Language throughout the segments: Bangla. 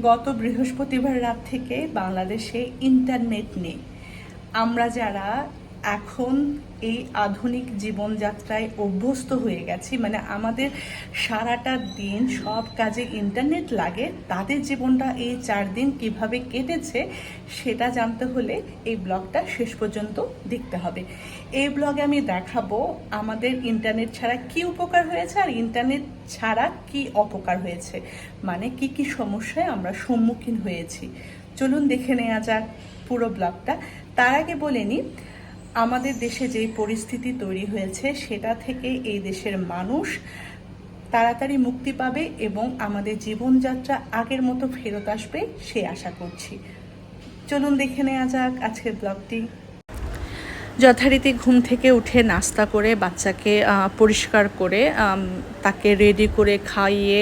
গত বৃহস্পতিবার রাত থেকে বাংলাদেশে ইন্টারনেট নেই। আমরা যারা এখন এই আধুনিক জীবনযাত্রায় অভ্যস্ত হয়ে গেছি। মানে আমাদের সারাটা দিন সব কাজে ইন্টারনেট লাগে। তাদের জীবনটা এই চার দিন কীভাবে কেটেছে সেটা জানতে হলে এই ব্লগটা শেষ পর্যন্ত দেখতে হবে। এই ব্লগে আমি দেখাবো আমাদের ইন্টারনেট ছাড়া কি উপকার হয়েছে আর ইন্টারনেট ছাড়া কি অপকার হয়েছে। মানে কি কি সমস্যায় আমরা সম্মুখীন হয়েছি। চলুন দেখে নেওয়া যাক পুরো ব্লগটা। তার আগে বলে নিই আমাদের দেশে যেই পরিস্থিতি তৈরি হয়েছে, সেটা থেকে এই দেশের মানুষ তাড়াতাড়ি মুক্তি পাবে এবং আমাদের জীবনযাত্রা আগের মতো ফেরত আসবে, সে আশা করছি। চলুন দেখে নেওয়া যাক আজকের ব্লগটি। যথারীতি ঘুম থেকে উঠে নাস্তা করে বাচ্চাকে পরিষ্কার করে তাকে রেডি করে খাইয়ে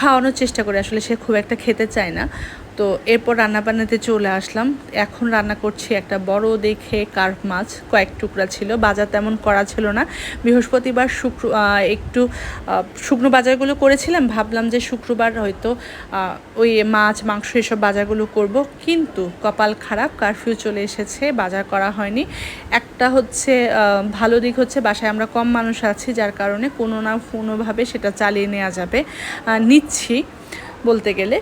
খাওয়ানোর চেষ্টা করে। আসলে সে খুব একটা খেতে চায় না। তো এরপর রান্না বান্নাতে চলে আসলাম। এখন রান্না করছি একটা বড় দেখে কার্ভ মাছ, কয়েক টুকরা ছিল। বাজার তেমন করা ছিল না। বৃহস্পতিবার শুক্র একটু শুকনো বাজারগুলো করেছিলাম। ভাবলাম যে শুক্রবার হয়তো ওই মাছ, মাংস এসব বাজারগুলো করব। কিন্তু কপাল খারাপ, কারফিউ চলে এসেছে, বাজার করা হয়নি। একটা হচ্ছে ভালো দিক হচ্ছে, বাসায় আমরা কম মানুষ আছি, যার কারণে কোনো না কোনোভাবে সেটা চালিয়ে নেওয়া যাবে। নিচ্ছি বলতে গেলে।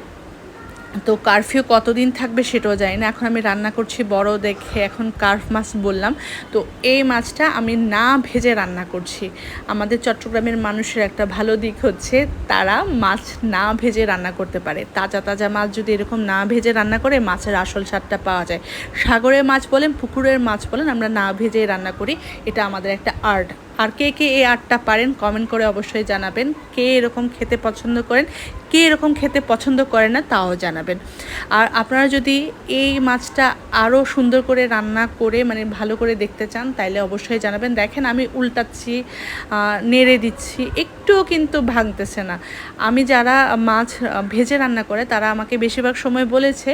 তো কারফিউ কতদিন থাকবে সেটাও জানি না। এখন আমি রান্না করছি বড় দেখে এখন কার্ফ মাছ বললাম। তো এই মাছটা আমি না ভেজে রান্না করছি। আমাদের চট্টগ্রামের মানুষের একটা ভালো দিক হচ্ছে, তারা মাছ না ভেজে রান্না করতে পারে। তাজা তাজা মাছ যদি এরকম না ভেজে রান্না করে, মাছের আসল স্বাদটা পাওয়া যায়। সাগরের মাছ বলেন, পুকুরের মাছ বলেন, আমরা না ভেজে রান্না করি। এটা আমাদের একটা আর্ট আর কে কে এই আর্টটা পারেন কমেন্ট করে অবশ্যই জানাবেন। কে এরকম খেতে পছন্দ করেন, কে এরকম খেতে পছন্দ করে না, তাও জানাবেন। আর আপনারা যদি এই মাছটা আরও সুন্দর করে রান্না করে মানে ভালো করে দেখতে চান, তাইলে অবশ্যই জানাবেন। দেখেন আমি উল্টাচ্ছি নেড়ে দিচ্ছি, একটুও কিন্তু ভাঙতেছে না। আমি যারা মাছ ভেজে রান্না করে, তারা আমাকে বেশিরভাগ সময় বলেছে,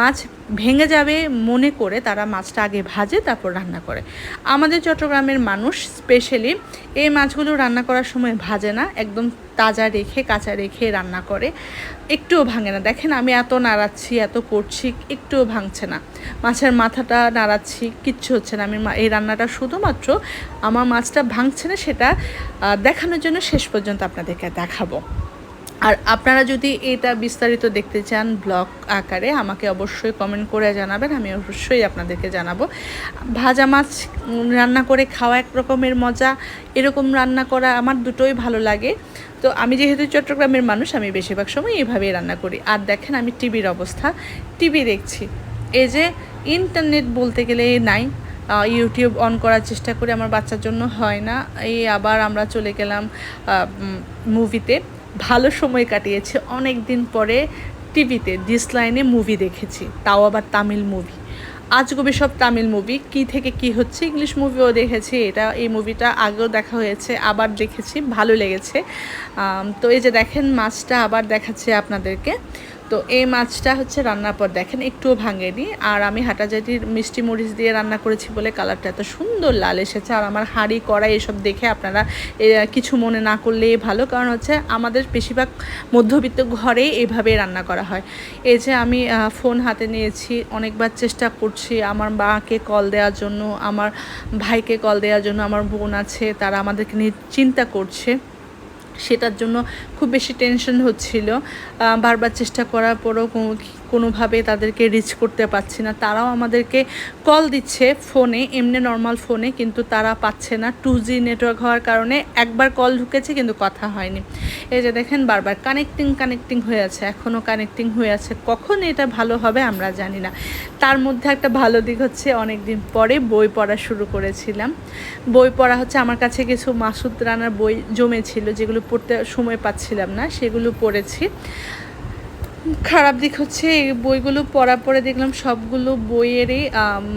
মাছ ভেঙে যাবে মনে করে তারা মাছটা আগে ভাজে, তারপর রান্না করে। আমাদের চট্টগ্রামের মানুষ স্পেশালি এই মাছগুলো রান্না করার সময় ভাজে না, একদম তাজা রেখে, কাঁচা রেখে রান্না করে। একটুও ভাঙে না। দেখেন আমি এত নাড়াচ্ছি, এত করছি, একটুও ভাঙছে না। মাছের মাথাটা নাড়াচ্ছি, কিচ্ছু হচ্ছে না। আমি এই রান্নাটা শুধুমাত্র আমার মাছটা ভাঙছে না, সেটা দেখানোর জন্য শেষ পর্যন্ত আপনাদেরকে দেখাবো। আর আপনারা যদি এটা বিস্তারিত দেখতে চান ব্লগ আকারে, আমাকে অবশ্যই কমেন্ট করে জানাবেন, আমি অবশ্যই আপনাদেরকে জানাব। ভাজা মাছ রান্না করে খাওয়া এক রকমের মজা, এরকম রান্না করা আমার দুটোই ভালো লাগে। তো আমি যেহেতু চট্টগ্রামের মানুষ, আমি বেশিরভাগ সময় এইভাবেই রান্না করি। আর দেখেন আমি টিভির অবস্থা, টিভি দেখছি। এই যে ইন্টারনেট বলতে গেলে নাই ইউটিউব অন করার চেষ্টা করি আমার বাচ্চার জন্য হয় না। এই আবার আমরা চলে গেলাম মুভিতে ভালো সময় কাটিয়েছে। অনেক দিন পরে টিভিতে ডিসলাইনে মুভি দেখেছি। তাও আবার তামিল মুভি আজ আজগবি সব তামিল মুভি কি থেকে কি হচ্ছে ইংলিশ মুভিও দেখেছি। এটা, এই মুভিটা আগেও দেখা হয়েছে, আবার দেখেছি। ভালো লেগেছে। তো এই যে দেখেন, মাছটা আবার দেখাচ্ছে আপনাদেরকে। তো এই মাছটা হচ্ছে রান্নার পর দেখেন, একটুও ভাঙেনি। আর আমি হাটাজাটির মিষ্টি মরিচ দিয়ে রান্না করেছি বলে কালারটা এত সুন্দর লাল এসেছে। আর আমার হাঁড়ি, কড়াই এসব দেখে আপনারা কিছু মনে না করলেই ভালো। কারণ হচ্ছে আমাদের বেশিরভাগ মধ্যবিত্ত ঘরে এভাবে রান্না করা হয়। এই যে আমি ফোন হাতে নিয়েছি, অনেকবার চেষ্টা করছি আমার মাকে কল দেওয়ার জন্য, আমার ভাইকে কল দেওয়ার জন্য, আমার বোন আছে, তারা আমাদেরকে নিয়ে চিন্তা করছে। সেটার জন্য খুব বেশি টেনশন হচ্ছিল। বারবার চেষ্টা করার পরও কোনোভাবে তাদেরকে রিচ করতে পারছি না। তারাও আমাদেরকে কল দিচ্ছে ফোনে এমনি নর্মাল ফোনে কিন্তু তারা পাচ্ছে না। টু জি নেটওয়ার্ক হওয়ার কারণে একবার কল ঢুকেছে, কিন্তু কথা হয়নি। এই যে দেখেন, বারবার কানেক্টিং কানেক্টিং হয়ে আছে এখনও কানেক্টিং হয়ে আছে। কখন এটা ভালো হবে আমরা জানি না। তার মধ্যে একটা ভালো দিক হচ্ছে অনেক দিন পরে বই পড়া শুরু করেছিলাম। বই পড়া হচ্ছে, আমার কাছে কিছু মাসুদ রানার বই জমেছিল, যেগুলো পড়তে সময় পাচ্ছিলাম না, সেগুলো পড়েছি। খারাপ দিক হচ্ছে এই বইগুলো পড়ার পরে দেখলাম সবগুলো বইয়েরই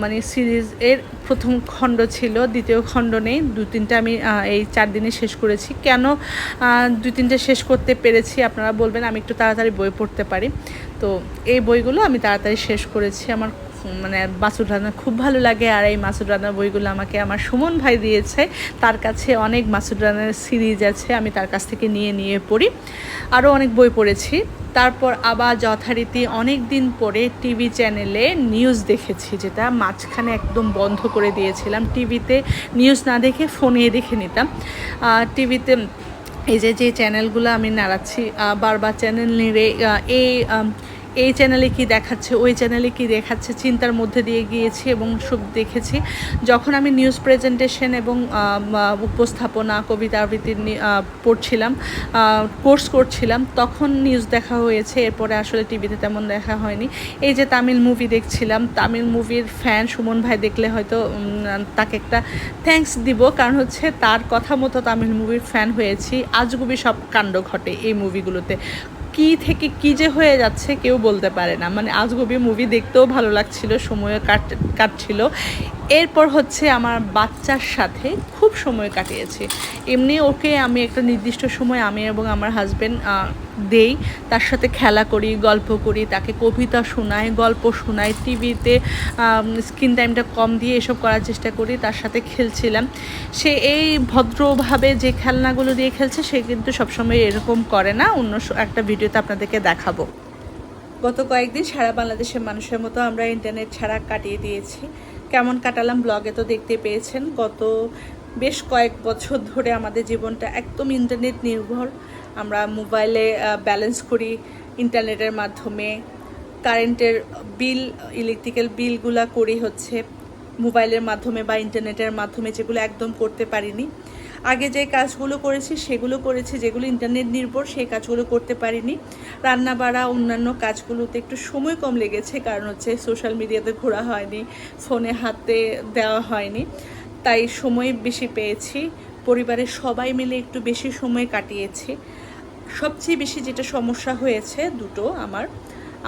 মানে সিরিজ এর প্রথম খণ্ড ছিল, দ্বিতীয় খণ্ড নেই, দু তিনটা আমি এই চার দিনে শেষ করেছি। কেন দু তিনটা তিনটে শেষ করতে পেরেছি আপনারা বলবেন, আমি একটু তাড়াতাড়ি বই পড়তে পারি। তো এই বইগুলো আমি তাড়াতাড়ি শেষ করেছি, আমার মানে মাসুদ রানা খুব ভালো লাগে আর এই মাসুদ রানার বইগুলো আমাকে আমার সুমন ভাই দিয়েছে। তার কাছে অনেক মাসুদ রানার সিরিজ আছে, আমি তার কাছ থেকে নিয়ে নিয়ে পড়ি। আরও অনেক বই পড়েছি। তারপর আবার যথারীতি অনেক দিন পরে টিভি চ্যানেলে নিউজ দেখেছি, যেটা মাঝখানে একদম বন্ধ করে দিয়েছিলাম। টিভিতে নিউজ না দেখে ফোনে দেখে নিতাম। টিভিতে এই যে যে চ্যানেলগুলো আমি নাড়াচ্ছি বারবার চ্যানেল নিয়ে এই এই চ্যানেলে কি দেখাচ্ছে, ওই চ্যানেলে কি দেখাচ্ছে, চিন্তার মধ্যে দিয়ে গিয়েছি এবং সব দেখেছি। যখন আমি নিউজ প্রেজেন্টেশন এবং উপস্থাপনা, কবিতা আবৃত্তি পড়ছিলাম কোর্স করছিলাম, তখন নিউজ দেখা হয়েছে, এরপরে আসলে টিভিতে তেমন দেখা হয়নি। এই যে তামিল মুভি দেখছিলাম, তামিল মুভির ফ্যান সুমন ভাই দেখলে হয়তো তাকে একটা থ্যাঙ্কস দিব, কারণ হচ্ছে তার কথা মতো তামিল মুভির ফ্যান হয়েছি। আজগুবি সব কাণ্ড ঘটে এই মুভিগুলোতে কি থেকে কি যে হয়ে যাচ্ছে কেউ বলতে পারে না। মানে আজগবি মুভি দেখতেও ভালো লাগছিল সময়ও কাট, কাটছিল। এরপর হচ্ছে আমার বাচ্চার সাথে খুব সময় কাটিয়েছি। এমনি ওকে আমি একটা নির্দিষ্ট সময় আমি এবং আমার হাজব্যান্ড দেই। তার সাথে খেলা করি, গল্প করি, তাকে কবিতা শোনাই, গল্প শোনাই, টিভিতে স্ক্রিন টাইমটা কম দিয়ে এসব করার চেষ্টা করি, তার সাথে খেলছিলাম। সে এই ভদ্রভাবে যে খেলনাগুলো দিয়ে খেলছে, সে কিন্তু সবসময় এরকম করে না। অন্য একটা ভিডিওতে আপনাদেরকে দেখাবো। গত কয়েকদিন সারা বাংলাদেশের মানুষের মতো আমরা ইন্টারনেট ছাড়া কাটিয়ে দিয়েছি। কেমন কাটালাম ব্লগে তো দেখতে পেয়েছেন। গত বেশ কয়েক বছর ধরে আমাদের জীবনটা একদম ইন্টারনেট নির্ভর। আমরা মোবাইলে ব্যালেন্স করি ইন্টারনেটের মাধ্যমে। কারেন্টের বিল ইলেকট্রিক্যাল বিলগুলা করি হচ্ছে মোবাইলের মাধ্যমে বা ইন্টারনেটের মাধ্যমে যেগুলো একদম করতে পারিনি। আগে যে কাজগুলো করেছি, সেগুলো করেছি, যেগুলো ইন্টারনেট নির্ভর, সেই কাজগুলো করতে পারিনি। রান্না বাড়া অন্যান্য কাজগুলোতে একটু সময় কম লেগেছে, কারণ হচ্ছে সোশ্যাল মিডিয়াতে ঘোরা হয়নি, ফোনে হাতে দেওয়া হয়নি। তাই সময় বেশি পেয়েছি। পরিবারের সবাই মিলে একটু বেশি সময় কাটিয়েছি। সবচেয়ে বেশি যেটা সমস্যা হয়েছে, দুটো আমার।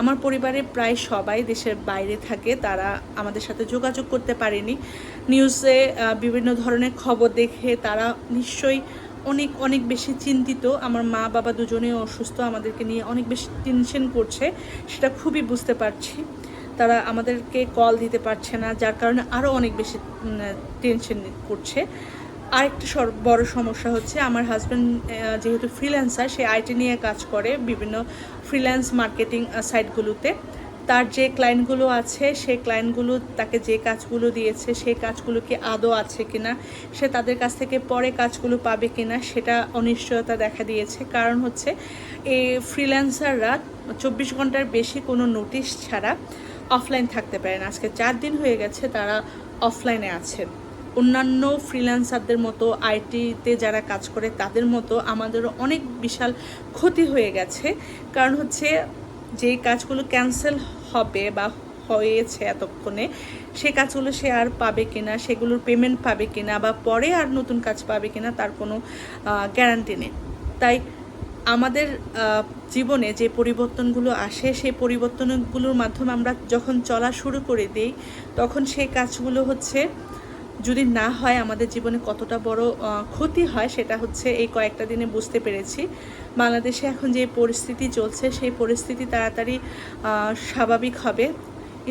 আমার পরিবারে প্রায় সবাই দেশের বাইরে থাকে, তারা আমাদের সাথে যোগাযোগ করতে পারেনি। নিউজে বিভিন্ন ধরনের খবর দেখে তারা নিশ্চয়ই অনেক অনেক বেশি চিন্তিত। আমার মা, বাবা দুজনেই অসুস্থ, আমাদেরকে নিয়ে অনেক বেশি টেনশন করছে, সেটা খুবই বুঝতে পারছি। তারা আমাদেরকে কল দিতে পারছে না, যার কারণে আরও অনেক বেশি টেনশন করছে। আরেকটা বড় সমস্যা হচ্ছে আমার হাজব্যান্ড যেহেতু ফ্রিল্যান্সার সে আইটি নিয়ে কাজ করে বিভিন্ন ফ্রিল্যান্স মার্কেটিং সাইটগুলোতে তার যে ক্লায়েন্টগুলো আছে সেই ক্লায়েন্টগুলো তাকে যে কাজগুলো দিয়েছে সেই কাজগুলো কি আদৌ আছে কিনা, সে তাদের কাছ থেকে পরে কাজগুলো পাবে কিনা, সেটা অনিশ্চয়তা দেখা দিয়েছে। কারণ হচ্ছে এই ফ্রিল্যান্সাররা চব্বিশ ঘণ্টার বেশি কোনো নোটিশ ছাড়া অফলাইন থাকতে পারে না। আজকে চার দিন হয়ে গেছে তারা অফলাইনে আছে অন্যান্য ফ্রিল্যান্সারদের মতো আইটিতে যারা কাজ করে, তাদের মতো আমাদেরও অনেক বিশাল ক্ষতি হয়ে গেছে। কারণ হচ্ছে যে কাজগুলো ক্যান্সেল হবে বা হয়েছে এতক্ষণে, সে কাজগুলো সে আর পাবে কিনা, সেগুলোর পেমেন্ট পাবে কিনা বা পরে আর নতুন কাজ পাবে কিনা, তার কোনো গ্যারান্টি নেই। তাই আমাদের জীবনে যে পরিবর্তনগুলো আসে, সেই পরিবর্তনগুলোর মাধ্যমে আমরা যখন চলা শুরু করে দিই, তখন সেই কাজগুলো হচ্ছে যদি না হয় আমাদের জীবনে কতটা বড় ক্ষতি হয় সেটা হচ্ছে এই কয়েকটা দিনে বুঝতে পেরেছি। বাংলাদেশে এখন যে পরিস্থিতি চলছে, সেই পরিস্থিতি তাড়াতাড়ি স্বাভাবিক হবে।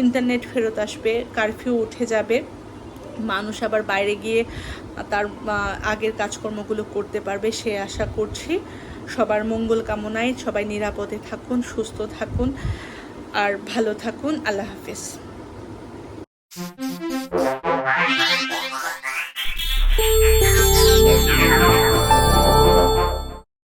ইন্টারনেট ফেরত আসবে কারফিউ উঠে যাবে। মানুষ আবার বাইরে গিয়ে তার আগের কাজকর্মগুলো করতে পারবে সে আশা করছি। সবার মঙ্গল কামনায় সবাই নিরাপদে থাকুন, সুস্থ থাকুন আর ভালো থাকুন। আল্লাহ হাফিজ।